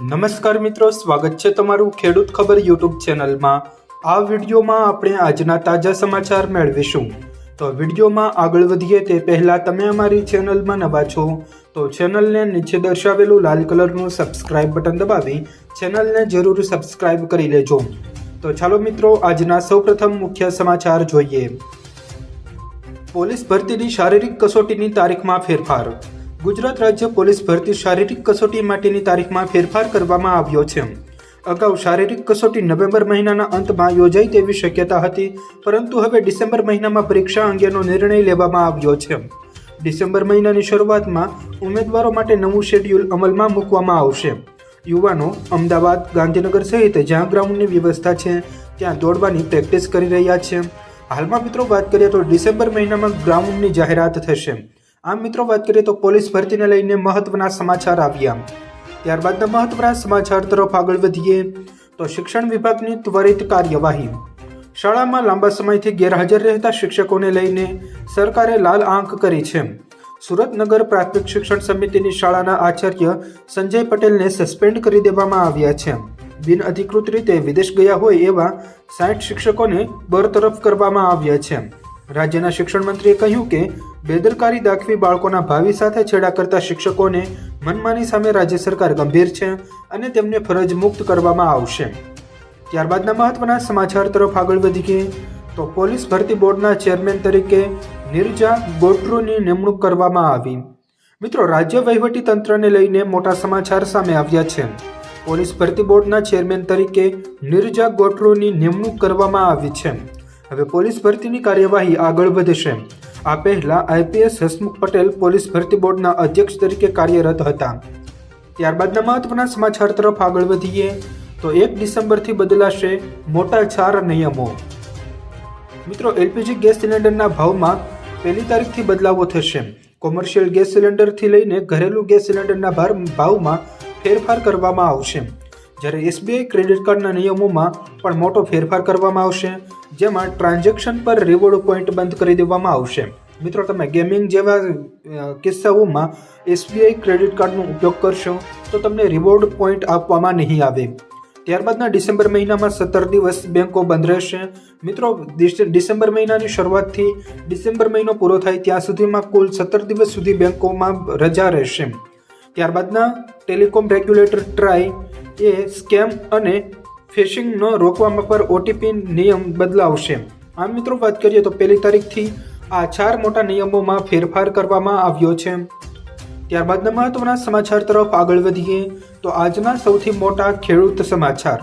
નમસ્કાર મિત્રો, સ્વાગત છે તમારું ખેડૂત ખબર યુટ્યુબ ચેનલમાં. આ વિડીયોમાં આપણે આજના તાજા સમાચાર મેળવીશું. તો વિડીયોમાં આગળ વધીએ તે પહેલાં તમે અમારી ચેનલમાં નવા છો, તો ચેનલને નીચે દર્શાવેલું લાલ કલરનું સબસ્ક્રાઇબ બટન દબાવી ચેનલને જરૂર સબસ્ક્રાઇબ કરી લેજો. તો ચાલો મિત્રો, આજના સૌપ્રથમ મુખ્ય સમાચાર જોઈએ. પોલીસ ભરતીની શારીરિક કસોટીની તારીખમાં ફેરફાર. ગુજરાત રાજ્ય પોલીસ ભરતી શારીરિક કસોટી માટેની તારીખમાં ફેરફાર કરવામાં આવ્યો છે. અગાઉ શારીરિક કસોટી નવેમ્બર મહિનાના અંતમાં યોજાઈ તેવી શક્યતા હતી, પરંતુ હવે ડિસેમ્બર મહિનામાં પરીક્ષા અંગેનો નિર્ણય લેવામાં આવ્યો છે. ડિસેમ્બર મહિનાની શરૂઆતમાં ઉમેદવારો માટે નવું શેડ્યુલ અમલમાં મૂકવામાં આવશે. યુવાનો અમદાવાદ, ગાંધીનગર સહિત જ્યાં ગ્રાઉન્ડની વ્યવસ્થા છે, ત્યાં દોડવાની પ્રેક્ટિસ કરી રહ્યા છે. હાલમાં મિત્રો વાત કરીએ તો ડિસેમ્બર મહિનામાં ગ્રાઉન્ડની જાહેરાત થશે. આમ મિત્રો, વાત કરીએ તો પોલીસ ભરતીને લઈને મહત્વના સમાચાર આવ્યા. ત્યારબાદના મહત્વના સમાચાર તરફ આગળ વધીએ, તો શિક્ષણ વિભાગની ત્વરિત કાર્યવાહી. શાળામાં લાંબા સમયથી ગેરહાજર રહેતા શિક્ષકોને લઈને સરકારે લાલ આંખ કરી છે. સુરતનગર પ્રાથમિક શિક્ષણ સમિતિની શાળાના આચાર્ય સંજય પટેલને સસ્પેન્ડ કરી દેવામાં આવ્યા છે. બિનઅધિકૃત રીતે વિદેશ ગયા હોય એવા સાઠ શિક્ષકોને બરતરફ કરવામાં આવ્યા છે. રાજ્યના શિક્ષણ મંત્રીએ કહ્યું કે બેદરકારી દાખવી બાળકોના ભાવિ સાથે છેડા કરતા શિક્ષકોને મનમાની સામે રાજ્ય સરકાર ગંભીર છે અને તેમને ફરજ મુક્ત કરવામાં આવશે. ત્યારબાદના મહત્વના સમાચાર તરફ આગળ વધીએ, તો પોલીસ ભરતી બોર્ડના ચેરમેન તરીકે નિર્જા ગોટરુની નિમણૂક કરવામાં આવી. મિત્રો, રાજ્ય વહીવટી તંત્રને લઈને મોટા સમાચાર સામે આવ્યા છે. પોલીસ ભરતી બોર્ડના ચેરમેન તરીકે નિર્જા ગોટરુની નિમણૂક કરવામાં આવી છે. હવે પોલીસ ભરતીની કાર્યવાહી આગળ વધશે. આ પહેલા આઈપીએસ હસમુખ પટેલ પોલીસ ભરતી બોર્ડના અધ્યક્ષ તરીકે કાર્યરત હતા. ત્યારબાદના મહત્વના સમાચાર તરફ આગળ વધીએ, તો એક ડિસેમ્બરથી બદલાશે મોટા ચાર નિયમો. મિત્રો, એલપીજી ગેસ સિલિન્ડરના ભાવમાં પહેલી તારીખથી બદલાવો થશે. કોમર્શિયલ ગેસ સિલિન્ડરથી લઈને ઘરેલું ગેસ સિલિન્ડરના ભાર ભાવમાં ફેરફાર કરવામાં આવશે. જ્યારે એસબીઆઈ ક્રેડિટ કાર્ડના નિયમોમાં પણ મોટો ફેરફાર કરવામાં આવશે, જેમાં ટ્રાન્ઝેક્શન પર રિવોર્ડ પોઈન્ટ બંધ કરી દેવામાં આવશે. મિત્રો, તમે ગેમિંગ જેવા કિસ્સાઓમાં એસબીઆઈ ક્રેડિટ કાર્ડનો ઉપયોગ કરશો, તો તમને રિવોર્ડ પોઈન્ટ આપવામાં નહીં આવે. ત્યારબાદના ડિસેમ્બર મહિનામાં સત્તર દિવસ બેંકો બંધ રહેશે. મિત્રો ડિસેમ્બર મહિનાની શરૂઆતથી ડિસેમ્બર મહિનો પૂરો થાય ત્યાં સુધીમાં કુલ સત્તર દિવસ સુધી બેંકોમાં રજા રહેશે. ત્યારબાદના ટેલિકોમ રેગ્યુલેટર ટ્રાય એ સ્કેમ અને ફિશિંગનો રોકવામાં પર ઓટીપી નિયમ બદલાવશે. આમ મિત્રો વાત કરીએ તો પહેલી તારીખથી આ ચાર મોટા નિયમોમાં ફેરફાર કરવામાં આવ્યો છે. ત્યારબાદના મહત્વના સમાચાર તરફ આગળ વધીએ તો આજના સૌથી મોટા ખેડૂત સમાચાર.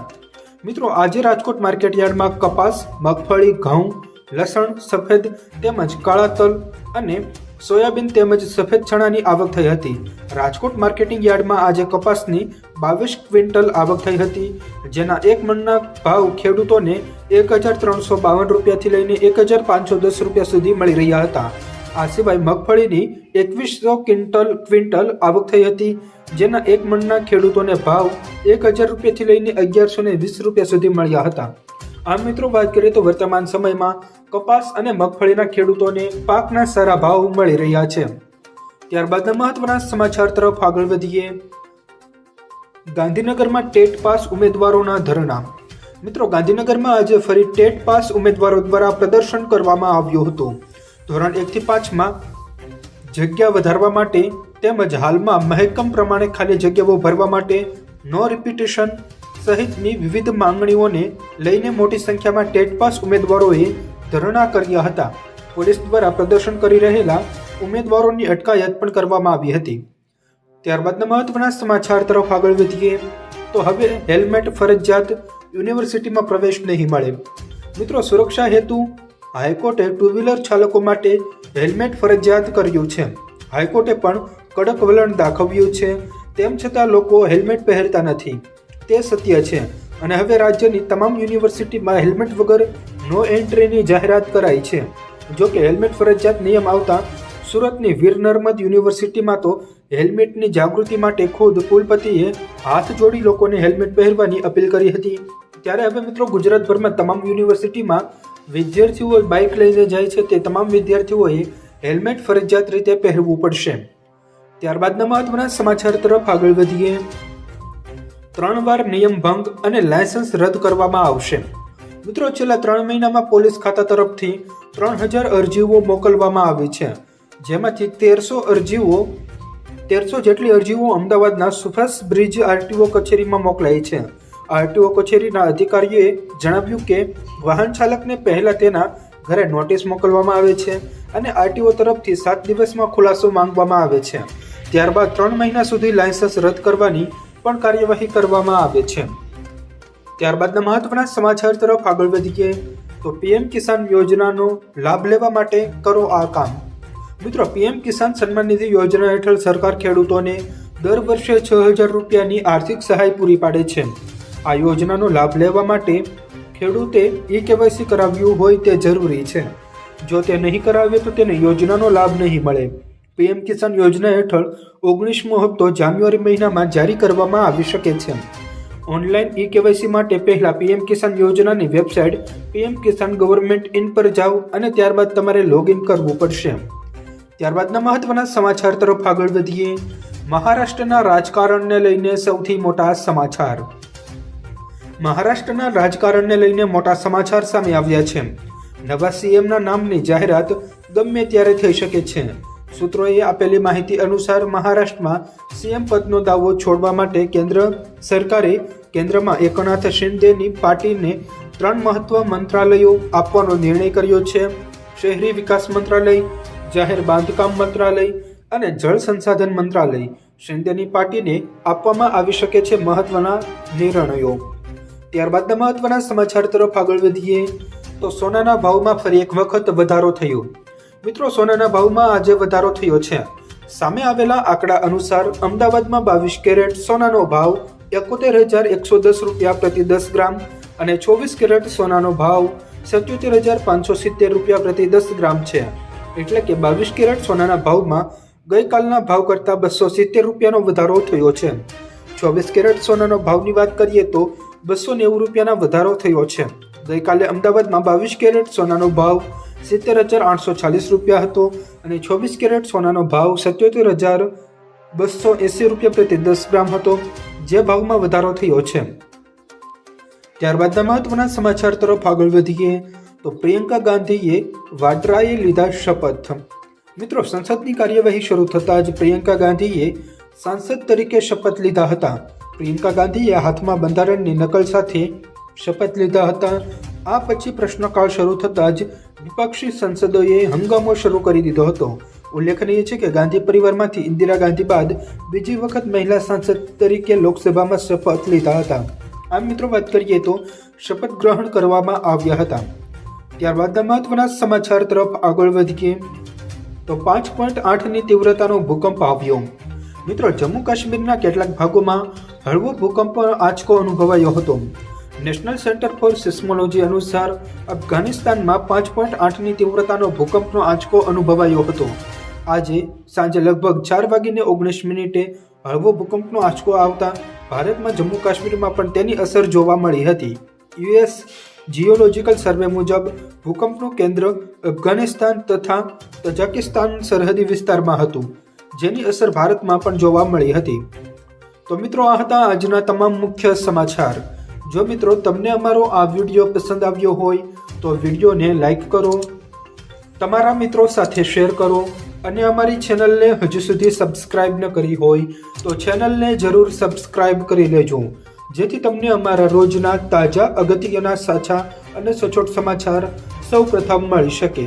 મિત્રો, આજે રાજકોટ માર્કેટયાર્ડમાં કપાસ, મગફળી, ઘઉં, લસણ, સફેદ તેમજ કાળા તલ અને સોયાબીન તેમજ સફેદ ચણાની આવક થઈ હતી. રાજકોટ માર્કેટિંગ યાર્ડમાં આજે કપાસની બાવીસ ક્વિન્ટલ આવક થઈ હતી. જેના એક મણના ભાવ ખેડૂતોને એક હજાર ત્રણસો બાવન રૂપિયાથી લઈને એક હજાર પાંચસો દસ રૂપિયા સુધી મળી રહ્યા હતા. આ સિવાય મગફળીની એકવીસો ક્વિન્ટલ ક્વિન્ટલ આવક થઈ હતી, જેના એક મણના ખેડૂતોને ભાવ એક હજાર રૂપિયાથી લઈને અગિયારસો ને વીસ રૂપિયા સુધી મળ્યા હતા. આમ મિત્રો વાત કરીએ તો વર્તમાન સમયમાં કપાસ અને મગફળીના ખેડૂતોને પાકના સારા ભાવ મળી રહ્યા છે. ત્યારબાદના મહત્વના સમાચાર તરફ આગળ વધીએ. ગાંધીનગરમાં ટેટ પાસ ઉમેદવારોના ધરણા. મિત્રો, ગાંધીનગરમાં આજે ફરી ટેટ પાસ ઉમેદવારો દ્વારા પ્રદર્શન કરવામાં આવ્યું હતું. ધોરણ એકથી પાંચમાં જગ્યા વધારવા માટે તેમજ હાલમાં મહેકમ પ્રમાણે ખાલી જગ્યાઓ ભરવા માટે નો રિપીટેશન સહિતની વિવિધ માંગણીઓને લઈને મોટી સંખ્યામાં ટેટ પાસ ઉમેદવારોએ ધરણા કર્યા હતા. પોલીસ દ્વારા પ્રદર્શન કરી રહેલા ઉમેદવારોની અટકાયત પણ કરવામાં આવી હતી. ત્યારબાદના મહત્વના સમાચાર તરફ આગળ વધીએ, તો હવે હેલ્મેટ ફરજિયાત યુનિવર્સિટીમાં પ્રવેશ નહીં મળે. મિત્રો, સુરક્ષા હેતુ હાઈકોર્ટે ટુ વ્હીલર ચાલકો માટે હેલ્મેટ ફરજિયાત કર્યું છે. હાઈકોર્ટે પણ કડક વલણ દાખવ્યું છે. તેમ છતાં લોકો હેલ્મેટ પહેરતા નથી. તે સત્ય છે. અને હવે રાજ્યની તમામ યુનિવર્સિટીમાં હેલ્મેટ વગર નો એન્ટ્રીની જાહેરાત કરાઈ છે. જોકે હેલ્મેટ ફરજિયાત નિયમ આવતા સુરતની વીર નર્મદ યુનિવર્સિટીમાં તો હેલ્મેટની જાગૃતિ માટે ખુદ કુલપતિએ હાથ જોડી લોકોને હેલ્મેટ પહેરવાની અપીલ કરી હતી. ત્યારે હવે મિત્રો ગુજરાતભરમાં તમામ યુનિવર્સિટીમાં વિદ્યાર્થીઓ બાઇક લઈને જાય છે તે તમામ વિદ્યાર્થીઓએ હેલ્મેટ ફરજિયાત રીતે પહેરવું પડશે. ત્યારબાદના મહત્વના સમાચાર તરફ આગળ વધીએ. ત્રણ વાર નિયમ ભંગ અને લાયસન્સ રદ કરવામાં આવશે. મિત્રો છેલ્લા ત્રણ મહિનામાં પોલીસ ખાતા તરફથી ત્રણ હજાર અરજીઓ મોકલવામાં આવી છે. જેમાંથી તેરસો અરજીઓ તેરસો જેટલી અરજીઓ અમદાવાદના સુભાષ બ્રિજ આરટીઓ કચેરીમાં મોકલાઈ છે. આરટીઓ કચેરીના અધિકારીઓએ જણાવ્યું કે, વાહન ચાલકને પહેલા તેના ઘરે નોટિસ મોકલવામાં આવે છે અને આરટીઓ તરફથી સાત દિવસમાં ખુલાસો માંગવામાં આવે છે. ત્યારબાદ ત્રણ મહિના સુધી લાયસન્સ રદ કરવાની પણ કાર્યવાહી કરવામાં આવે છે. ત્યારબાદના મહત્વના સમાચાર તરફ આગળ વધીએ, તો પીએમ કિસાન યોજનાનો લાભ લેવા માટે કરો આ કામ. મિત્રો, પીએમ કિસાન સન્માન નિધિ યોજના હેઠળ સરકાર ખેડૂતોને દર વર્ષે છ હજાર રૂપિયાની આર્થિક સહાય પૂરી પાડે છે. આ યોજનાનો લાભ લેવા માટે ખેડૂતે ઈ કેવાયસી કરાવ્યું હોય તે જરૂરી છે. જો તે નહીં કરાવે તો તેને યોજનાનો લાભ નહીં મળે. પીએમ કિસાન યોજના હેઠળ ઓગણીસમો હપ્તો જાન્યુઆરી મહિનામાં જારી કરવામાં આવી શકે છે. ઓનલાઈન ઈ કેવાયસી માટે પહેલાં પીએમ કિસાન યોજનાની website PM Kisan government in પર જાઓ અને ત્યારબાદ તમારે લોગિન કરવું પડશે. ત્યારબાદના મહત્વના સમાચાર તરફ આગળ વધીએ. મહારાષ્ટ્રના રાજકારણને લઈને સૌથી મોટા સમાચાર. મહારાષ્ટ્રના રાજકારણને લઈને મોટા સમાચાર સામે આવ્યા છે. નવા સીએમના નામની જાહેરાત ગમે ત્યારે થઈ શકે છે. સૂત્રોએ આપેલી માહિતી અનુસાર મહારાષ્ટ્રમાં સીએમ પદનો દાવો છોડવા માટે કેન્દ્ર સરકારે કેન્દ્રમાં એકનાથ શિંદેની પાર્ટીને ત્રણ મહત્વ મંત્રાલયો આપવાનો નિર્ણય કર્યો છે. શહેરી વિકાસ મંત્રાલય જાહેર બાંધકામ મંત્રાલય અને જળ સંસાધન મંત્રાલય શિંદેની પાર્ટીને આપવામાં આવી શકે છે મહત્વના નિર્ણયો. ત્યારબાદના મહત્વના સમાચાર તરફ આગળ વધીએ, તો સોનાના ભાવમાં ફરી એક વખત વધારો થયો. મિત્રો, સોનાના ભાવમાં આજે વધારો થયો છે. સામે આવેલા આંકડા અનુસાર અમદાવાદમાં બાવીસ કેરેટ, સોનાનો ભાવ એકોતેર હજાર એકસો દસ રૂપિયા પ્રતિ દસ ગ્રામ અને ચોવીસ કેરેટ સોનાનો ભાવ સત્યોતેર હજાર પાંચસો સિત્તેર રૂપિયા પ્રતિ દસ ગ્રામ છે. એટલે કે બાવીસ કેરેટ સોનાના ભાવમાં ગઈકાલના ભાવ કરતાં બસો સિત્તેર રૂપિયાનો વધારો થયો છે. ચોવીસ કેરેટ સોનાનો ભાવની વાત કરીએ તો બસો નેવું રૂપિયાના વધારો થયો છે. ગઈકાલે અમદાવાદમાં બાવીસ કેરેટ સોનાનો ભાવ સિત્તેર હજાર આઠસો ચાલીસ રૂપિયા હતો અને ચોવીસ કેરેટ સોનાનો ભાવ સત્યોતેર હજાર બસો એંસી રૂપિયા પ્રતિ દસ ગ્રામ હતો, જે ભાવમાં વધારો થયો છે. ત્યારબાદના મહત્વના સમાચાર તરફ આગળ વધીએ. તો પ્રિયંકા ગાંધીએ વાડ્રાએ લીધા શપથ. મિત્રો, સંસદની કાર્યવાહી શરૂ થતાં જ પ્રિયંકા ગાંધીએ સાંસદ તરીકે શપથ લીધા હતા. પ્રિયંકા ગાંધીએ હાથમાં બંધારણની નકલ સાથે શપથ લીધા હતા. આ પછી પ્રશ્નકાળ શરૂ થતાં જ વિપક્ષી સંસદોએ હંગામો શરૂ કરી દીધો હતો. ઉલ્લેખનીય છે કે ગાંધી પરિવારમાંથી ઇન્દિરા ગાંધી બાદ બીજી વખત મહિલા સાંસદ તરીકે લોકસભામાં શપથ લીધા હતા. આમ મિત્રો, વાત કરીએ તો શપથ ગ્રહણ કરવામાં આવ્યા હતા. ત્યારબાદના મહત્વના સમાચાર તરફ આગળ વધીએ, તો પાંચ પોઈન્ટ આઠની તીવ્રતાનો ભૂકંપ આવ્યો. મિત્રો જમ્મુ કાશ્મીરના કેટલાક ભાગોમાં હળવો ભૂકંપ આંચકો અનુભવાયો હતો. નેશનલ સેન્ટર ફોર સિસ્મોલોજી અનુસાર અફઘાનિસ્તાનમાં પાંચ પોઈન્ટ આઠની તીવ્રતાનો ભૂકંપનો આંચકો અનુભવાયો હતો. આજે સાંજે લગભગ ચાર વાગીને ઓગણીસ મિનિટે હળવો ભૂકંપનો આંચકો આવતા ભારતમાં જમ્મુ કાશ્મીરમાં પણ તેની અસર જોવા મળી હતી. યુએસ જીઓલોજીકલ સર્વે મુજબ, ભૂકંપનું કેન્દ્ર અફઘાનિસ્તાન તથા તજાકિસ્તાન સરહદી વિસ્તારમાં હતું, જેની અસર ભારતમાં પણ જોવા મળી હતી. તો મિત્રો, આ હતા આજના તમામ મુખ્ય સમાચાર. જો મિત્રો, તમને અમારો આ વીડિયો પસંદ આવ્યો હોય, તો વિડીયોને લાઈક કરો, તમારા મિત્રો સાથે શેર કરો, અને અમારી ચેનલને હજુ સુધી સબસ્ક્રાઇબ ન કરી હોય, તો ચેનલને જરૂર સબસ્ક્રાઇબ કરી લેજો. જેથી તમને અમારા રોજના તાજા અગત્યના સાચા અને સચોટ સમાચાર સૌ પ્રથમ મળી શકે.